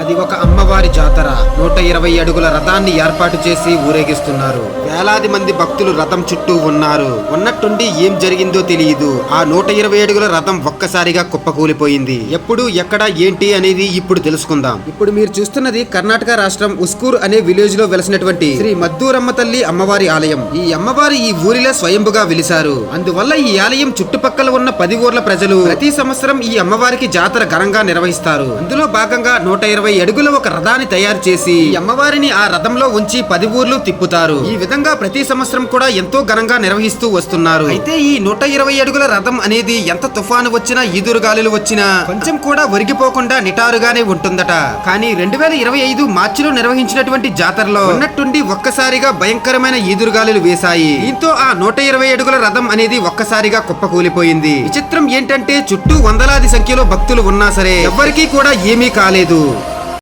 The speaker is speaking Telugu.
అది ఒక అమ్మవారి జాతర. నూట ఇరవై అడుగుల రథాన్ని ఏర్పాటు చేసి ఊరేగిస్తున్నారు. వేలాది మంది భక్తులు రథం చుట్టూ ఉన్నారు. ఉన్నట్టుండి ఏం జరిగిందో తెలియదు. ఆ నూట ఇరవై అడుగుల రథం ఒక్కసారిగా కుప్పకూలిపోయింది. ఎప్పుడు ఎక్కడ ఏంటి అనేది ఇప్పుడు తెలుసుకుందాం. ఇప్పుడు మీరు చూస్తున్నది కర్ణాటక రాష్ట్రం ఉస్కూర్ అనే విలేజ్లో వెలసినటువంటి శ్రీ మద్దూరమ్మ తల్లి అమ్మవారి ఆలయం. ఈ అమ్మవారి ఈ ఊరిలో స్వయంభుగా వెలిశారు. అందువల్ల ఈ ఆలయం చుట్టుపక్కల ఉన్న పది ఊర్ల ప్రజలు ప్రతి సంవత్సరం ఈ అమ్మవారికి జాతర ఘనంగా నిర్వహిస్తారు. అందులో భాగంగా నూట ఇరవై అడుగుల ఒక రథాన్ని తయారు చేసి అమ్మవారిని ఆ రథంలో ఉంచి పది ఊర్లు తిప్పుతారు. ఈ విధంగా ప్రతి సంవత్సరం కూడా ఎంతో ఘనంగా నిర్వహిస్తూ వస్తున్నారు. అయితే ఈ నూట ఇరవై అడుగుల రథం అనేది ఎంత తుఫాను వచ్చినా ఈదురు గాలులు వచ్చినా కొంచెం కూడా ఒరిగిపోకుండా నిటారుగానే ఉంటుందట. కానీ రెండు వేల ఇరవై ఐదు మార్చిలో నిర్వహించినటువంటి జాతరలో ఉన్నట్టుండి ఒక్కసారిగా భయంకరమైన ఈదురుగాలులు వేశాయి. దీంతో ఆ నూట ఇరవై అడుగుల రథం అనేది ఒక్కసారిగా కుప్పకూలిపోయింది. విచిత్రం ఏంటంటే చుట్టూ వందలాది సంఖ్యలో భక్తులు ఉన్నా సరే ఎవ్వరికీ కూడా ఏమీ కాలేదు.